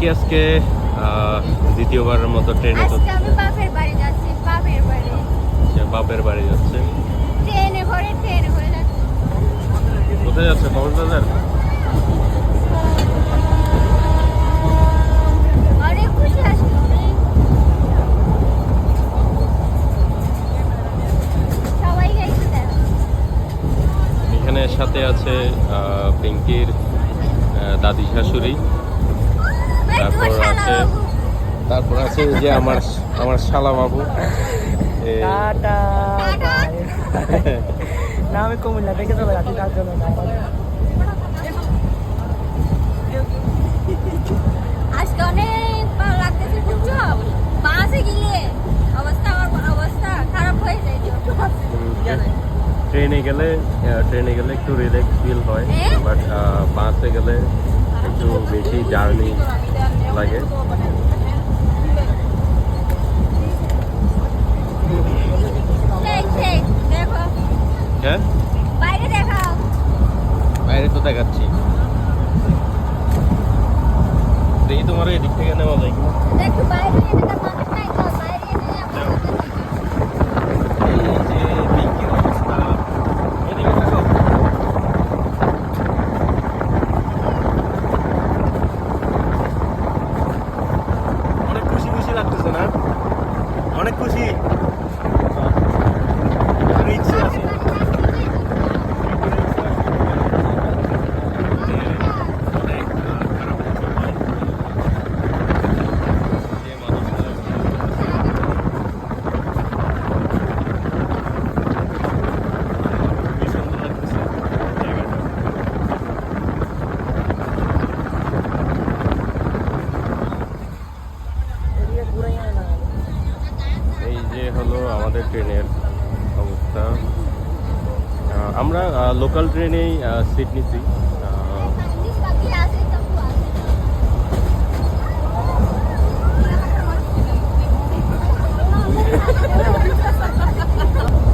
পিঙ্কি আজকে দ্বিতীয়বারের মতো ট্রেনে তো বাপের বাড়ি যাচ্ছি বাপের বাড়ি। সে বাপের বাড়ি যাচ্ছে ট্রেনে ট্রেনে যাচ্ছি। কোথায় যাচ্ছে? কক্সবাজার? এখানে সাথে আছে পিঙ্কির দাদি শাশুড়ি। তারপর আছে তারপর আছে যে আমার আমার শালা বাবু। না আমি কুমিল্লা থেকে চলে যাচ্ছি তার জন্য আজকে অনেক ভালো লাগতেছে বুঝছ? বাসে গেলে অবস্থা আমার অবস্থা খারাপ হয়ে যায়। উম, ট্রেনে গেলে ট্রেনে গেলে একটু রিল্যাক্স ফিল হয় বাট বাসে গেলে একটু বেশি জার্নি লাগে। হ্যাঁ? বাইরে তো দেখাচ্ছি। দেখি তোমার এদিক থেকে নেওয়া যায় কিনা একটু বাইরে এনে তো মানুষ নাই তো বাইরে এনে আমরা এই যে পিঙ্কির অবস্থা এদিকে দেখো অনেক খুশি খুশি লাগতেছে না অনেক খুশি একটু ইচ্ছে আছে অনেক খারাপ যে মানুষগুলো খুবই সুন্দর লাগতেছে জায়গাটা এদিকে ঘুরে যায় না এই যে হলো আমাদের ট্রেনের অবস্থা। আমরা লোকাল ট্রেনেই সিট নিছি।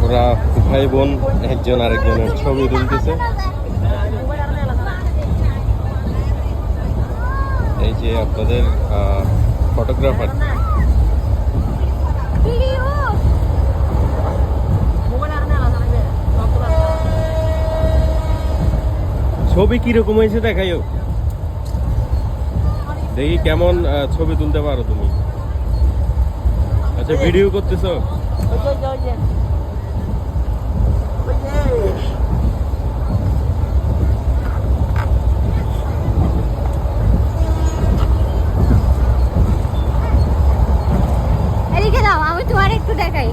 ওরা ভাই বোন, একজন আরেকজনের ছবি তুলতেছে। এই যে আপনাদের ফটোগ্রাফার ভিডিও মোবাইল আর না লাগবে সব তো ছবি কীরকম হয়েছে দেখাইও দেখি কেমন ছবি তুলতে পারো তুমি। আচ্ছা ভিডিও করতেছো? আমি তোমার একটু দেখাই।